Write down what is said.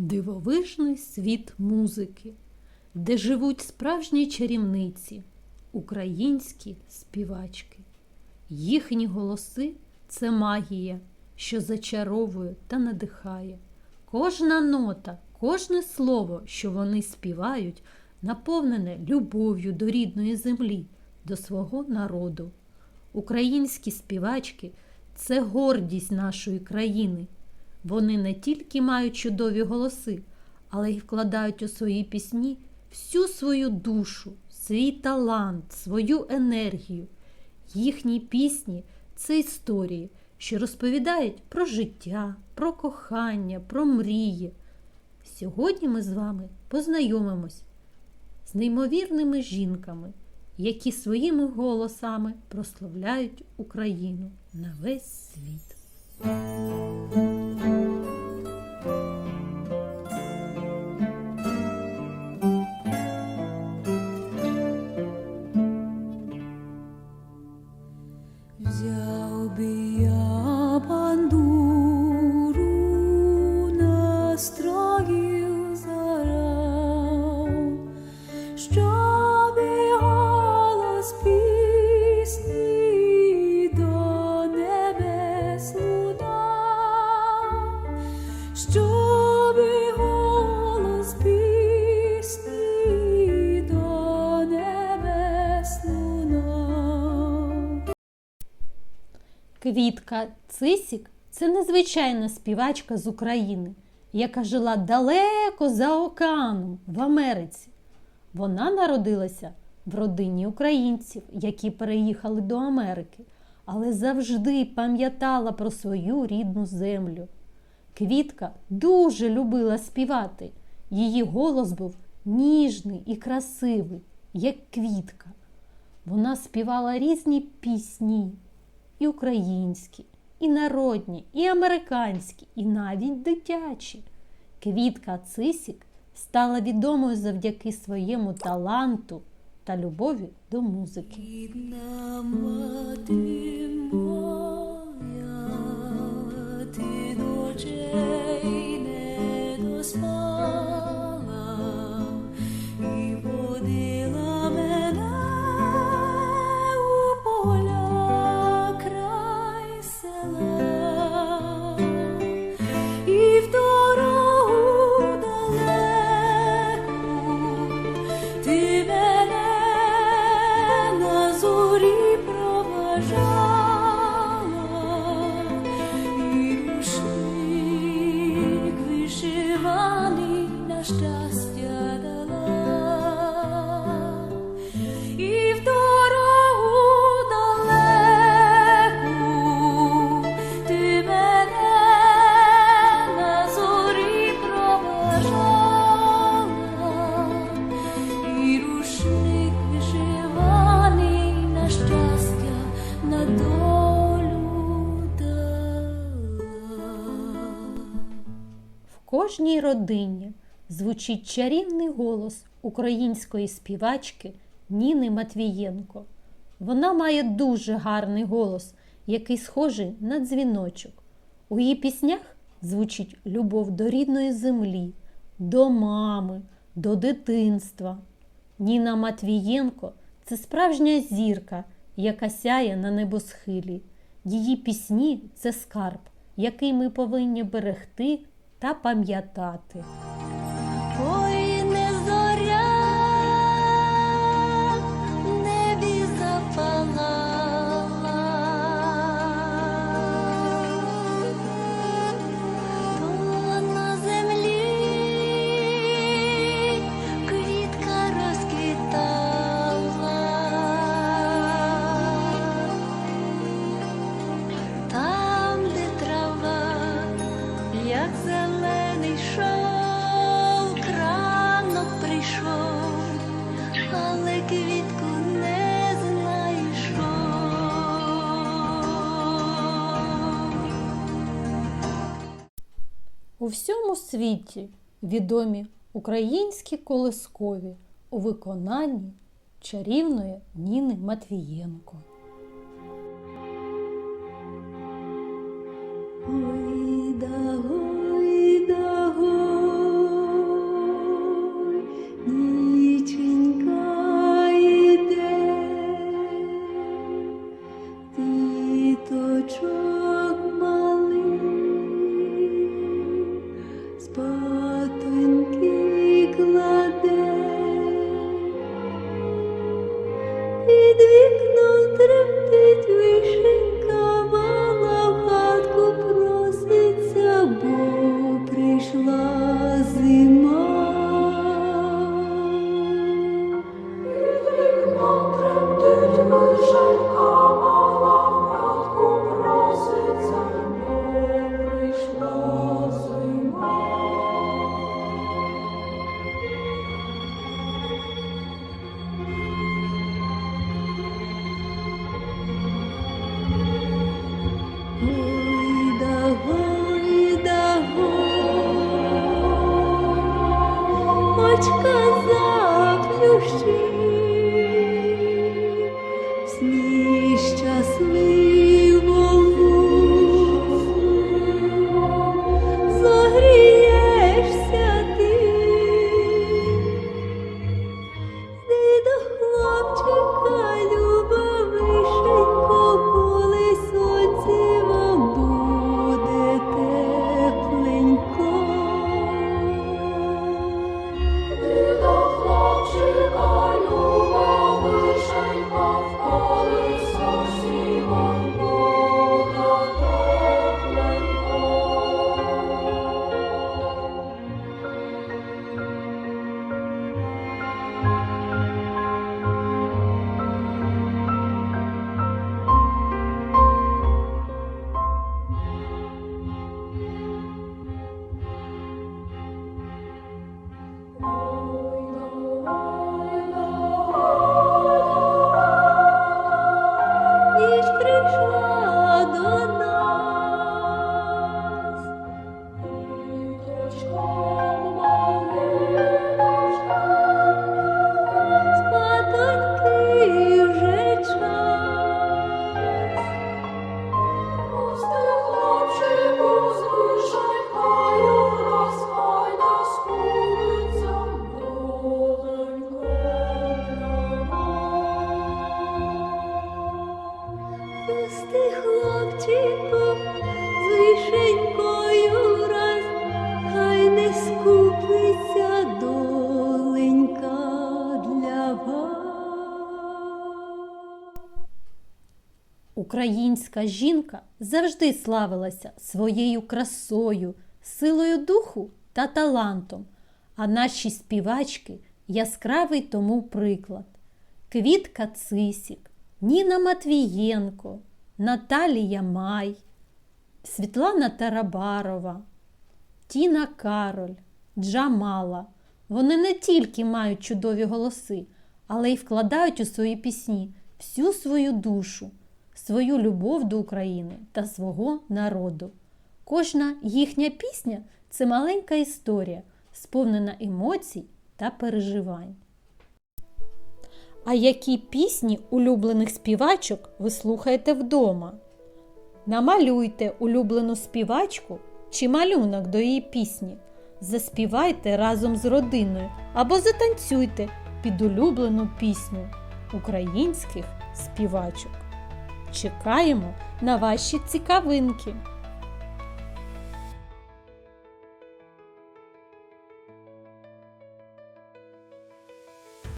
Дивовижний світ музики, де живуть справжні чарівниці, українські співачки. Їхні голоси це магія, що зачаровує та надихає. Кожна нота, кожне слово, що вони співають, наповнене любов'ю до рідної землі, до свого народу. Українські співачки це гордість нашої країни. Вони не тільки мають чудові голоси, але й вкладають у свої пісні всю свою душу, свій талант, свою енергію. Їхні пісні це історії, що розповідають про життя, про кохання, про мрії. Сьогодні ми з вами познайомимось з неймовірними жінками, які своїми голосами прославляють Україну на весь світ. Квітка Цисік це незвичайна співачка з України, яка жила далеко за океаном в Америці. Вона народилася в родині українців, які переїхали до Америки, але завжди пам'ятала про свою рідну землю. Квітка дуже любила співати. Її голос був ніжний і красивий, як квітка. Вона співала різні пісні, і українські, і народні, і американські, і навіть дитячі. Квітка Цисік стала відомою завдяки своєму таланту та любові до музики. Кожній родині звучить чарівний голос української співачки Ніни Матвієнко. Вона має дуже гарний голос, який схожий на дзвіночок. У її піснях звучить любов до рідної землі, до мами, до дитинства. Ніна Матвієнко це справжня зірка, яка сяє на небосхилі. Її пісні це скарб, який ми повинні берегти та пам'ятати. У всьому світі відомі українські колискові у виконанні чарівної Ніни Матвієнко. আজকাল Пусти хлопчику з вишенькою раз, хай не скупиться доленька для. Українська жінка завжди славилася своєю красою, силою духу та талантом, а наші співачки яскравий тому приклад. Квітка Цисік, Ніна Матвієнко, Наталія Май, Світлана Тарабарова, Тіна Кароль, Джамала. Вони не тільки мають чудові голоси, але й вкладають у свої пісні всю свою душу, свою любов до України та свого народу. Кожна їхня пісня це маленька історія, сповнена емоцій та переживань. А які пісні улюблених співачок ви слухаєте вдома? Намалюйте улюблену співачку чи малюнок до її пісні. Заспівайте разом з родиною або затанцюйте під улюблену пісню українських співачок. Чекаємо на ваші цікавинки!